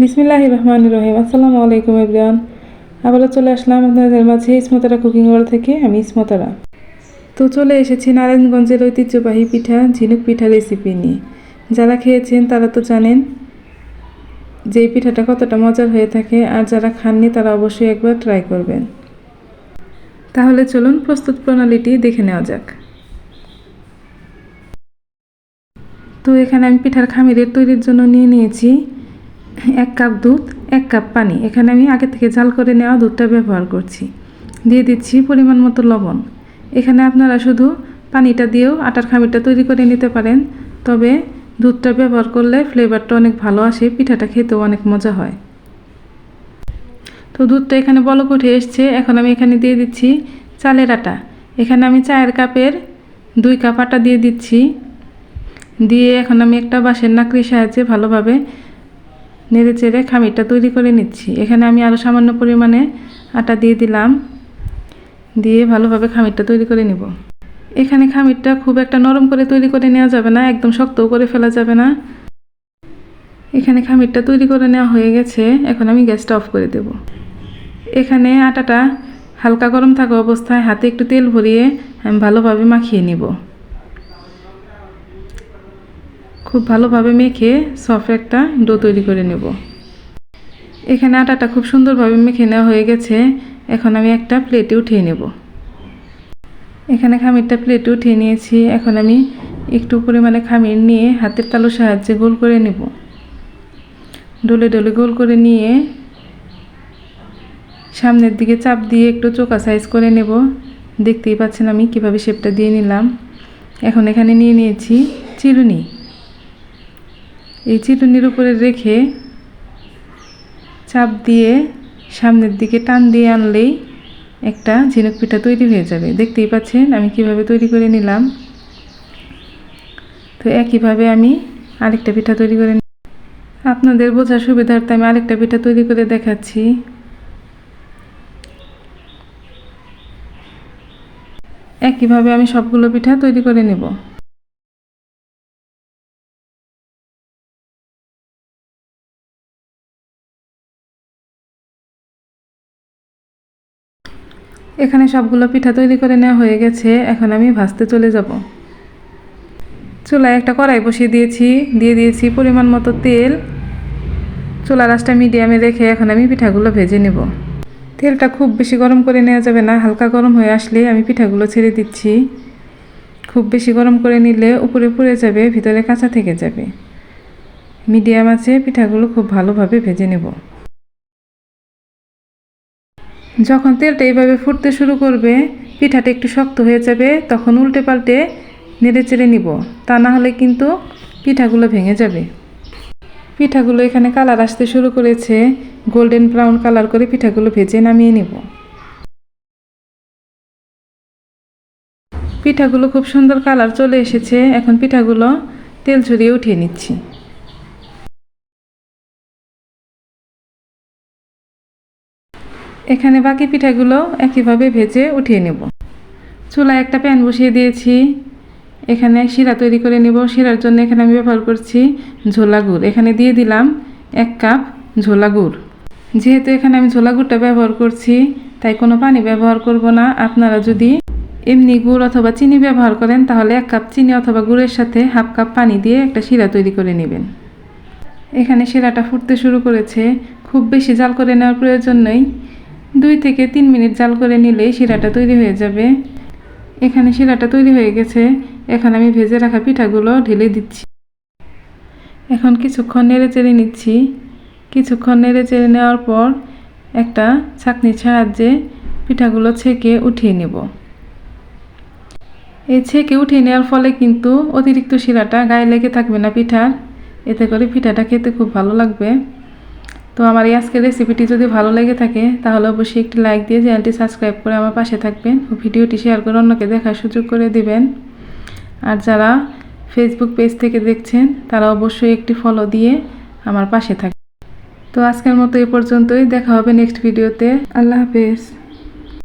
বিসমিল্লাহ রহমান রহিম। আসসালামু আলাইকুম, এভরিওয়ান। আবারও চলে আসলাম আপনাদের মাঝে ইসমতারা কুকিং ওয়ার্ল্ড থেকে, আমি ইসমতারা। তো চলে এসেছি নারায়ণগঞ্জের ঐতিহ্যবাহী পিঠা, ঝিনুক পিঠা রেসিপি নিয়ে। যারা খেয়েছেন তারা তো জানেন যে পিঠাটা কতটা মজার হয়ে থাকে, আর যারা খাননি তারা অবশ্যই একবার ট্রাই করবেন। তাহলে চলুন প্রস্তুত প্রণালীটি দেখে নেওয়া যাক। তো এখানে আমি পিঠার খামিরের তৈরির জন্য নিয়ে নিয়েছি এক কাপ দুধ, এক কাপ পানি। এখানে আমি আগে থেকে জাল করে নেওয়া দুধটা ব্যবহার করছি। দিয়ে দিচ্ছি পরিমাণ মতো লবণ। এখানে আপনারা শুধু পানিটা দিয়েও আটার খামিরটা তৈরি করে নিতে পারেন। তবে দুধটা ব্যবহার করলে ফ্লেভারটা অনেক ভালো আসে, পিঠাটা খেতেও অনেক মজা হয়। তো দুধটা এখানে বলক উঠে এসছে। এখন আমি এখানে দিয়ে দিচ্ছি চালের আটা। এখানে আমি চায়ের কাপের দুই কাপ আটা দিয়ে দিচ্ছি। দিয়ে এখন আমি একটা বাঁশের নাকড়ির সাহায্যে ভালোভাবে নেড়ে চেড়ে খামিরটা তৈরি করে নিচ্ছি। এখানে আমি আরও সামান্য পরিমাণে আটা দিয়ে দিলাম। দিয়ে ভালোভাবে খামিরটা তৈরি করে নিব। এখানে খামিরটা খুব একটা নরম করে তৈরি করে নেওয়া যাবে না, একদম শক্তও করে ফেলা যাবে না। এখানে খামিরটা তৈরি করে নেওয়া হয়ে গেছে। এখন আমি গ্যাসটা অফ করে দেব। এখানে আটাটা হালকা গরম থাকা অবস্থায় হাতে একটু তেল ভরিয়ে আমি ভালোভাবে মাখিয়ে নিব। খুব ভালোভাবে মেখে সফট একটা ডো তৈরি করে নেব। এখানে আটাটা খুব সুন্দরভাবে মেখে নেওয়া হয়ে গেছে। এখন আমি একটা প্লেটে উঠিয়ে নেব। এখানে খামিরটা প্লেটে উঠিয়ে নিয়েছি। এখন আমি একটু পরিমাণে খামির নিয়ে হাতের তালুর সাহায্যে গোল করে নেব। ডলে ডলে গোল করে নিয়ে সামনের দিকে চাপ দিয়ে একটু চোকা সাইজ করে নেব। দেখতেই পাচ্ছেন আমি কীভাবে শেপটা দিয়ে নিলাম। এখন এখানে নিয়ে নিয়েছি চিরুনি। এই চিরুনির উপরে রেখে চাপ দিয়ে সামনের দিকে টান দিয়ে আনলেই একটা ঝিনুক পিঠা তৈরি হয়ে যাবে। দেখতেই পাচ্ছেন আমি কীভাবে তৈরি করে নিলাম। তো একইভাবে আমি আরেকটা পিঠা তৈরি করে আপনাদের বোঝার সুবিধার্থে আমি আরেকটা পিঠা তৈরি করে দেখাচ্ছি। একইভাবে আমি সবগুলো পিঠা তৈরি করে নেব। এখানে সবগুলো পিঠা তৈরি করে নেওয়া হয়ে গেছে, এখন আমি ভাজতে চলে যাব। চুলায় একটা কড়াই বসিয়ে দিয়েছি, দিয়ে দিয়েছি পরিমাণ মতো তেল। চুলা রাসটা মিডিয়ামে রেখে এখন আমি পিঠাগুলো ভেজে নেব। তেলটা খুব বেশি গরম করে নেওয়া যাবে না, হালকা গরম হয়ে আসলে আমি পিঠাগুলো ছেড়ে দিচ্ছি। খুব বেশি গরম করে নিলে উপরে পুড়ে যাবে, ভিতরে কাঁচা থেকে যাবে। মিডিয়াম আছে, পিঠাগুলো খুব ভালোভাবে ভেজে নেব। যখন তেলটা এইভাবে ফুটতে শুরু করবে, পিঠাটা একটু শক্ত হয়ে যাবে, তখন উল্টে পাল্টে নেড়ে চেড়ে নিব। তা না হলে কিন্তু পিঠাগুলো ভেঙে যাবে। পিঠাগুলো এখানে কালার আসতে শুরু করেছে। গোল্ডেন ব্রাউন কালার করে পিঠাগুলো ভেজে নামিয়ে নিব। পিঠাগুলো খুব সুন্দর কালার চলে এসেছে। এখন পিঠাগুলো তেল ঝরিয়ে উঠিয়ে নিচ্ছি। এখানে বাকি পিঠাগুলো একইভাবে ভেজে উঠিয়ে নেব। চুলায় একটা প্যান বসিয়ে দিয়েছি। এখানে শিরা তৈরি করে নেব। শিরার জন্য এখানে আমি ব্যবহার করছি ঝোলা গুড়। এখানে দিয়ে দিলাম এক কাপ ঝোলা গুড়। যেহেতু এখানে আমি ঝোলা গুড়টা ব্যবহার করছি, তাই কোনো পানি ব্যবহার করব না। আপনারা যদি এমনি গুড় অথবা চিনি ব্যবহার করেন, তাহলে এক কাপ চিনি অথবা গুড়ের সাথে হাফ কাপ পানি দিয়ে একটা শিরা তৈরি করে নেবেন। এখানে শিরাটা ফুটতে শুরু করেছে। খুব বেশি জাল করে নেওয়ার প্রয়োজন নেই। দুই থেকে তিন মিনিট জাল করে নিলেই শিরাটা তৈরি হয়ে যাবে। এখানে শিরাটা তৈরি হয়ে গেছে। এখন আমি ভেজে রাখা পিঠাগুলো ঢেলে দিচ্ছি। এখন কিছুক্ষণ নেড়ে চেড়ে নিচ্ছি। কিছুক্ষণ নেড়ে চেড়ে নেওয়ার পর একটা ছাঁকনির সাহায্যে পিঠাগুলো ছেঁকে উঠিয়ে নেব। এই ছেঁকে উঠিয়ে নেওয়ার ফলে কিন্তু অতিরিক্ত শিরাটা গায়ে লেগে থাকবে না পিঠার। এতে করে পিঠাটা খেতে খুব ভালো লাগবে। তো আমার এই আজকের রেসিপিটি যদি ভালো লেগে থাকে, তাহলে অবশ্যই একটি লাইক দিয়ে চ্যানেলটি সাবস্ক্রাইব করে আমার পাশে থাকবেন ও ভিডিওটি শেয়ার করে অন্যকে দেখার সুযোগ করে দিবেন। আর যারা ফেসবুক পেজ থেকে দেখছেন, তারা অবশ্যই একটি ফলো দিয়ে আমার পাশে থাকবেন তো আজকের মতো এ পর্যন্তই, দেখা হবে নেক্সট ভিডিওতে আল্লাহ হাফেজ।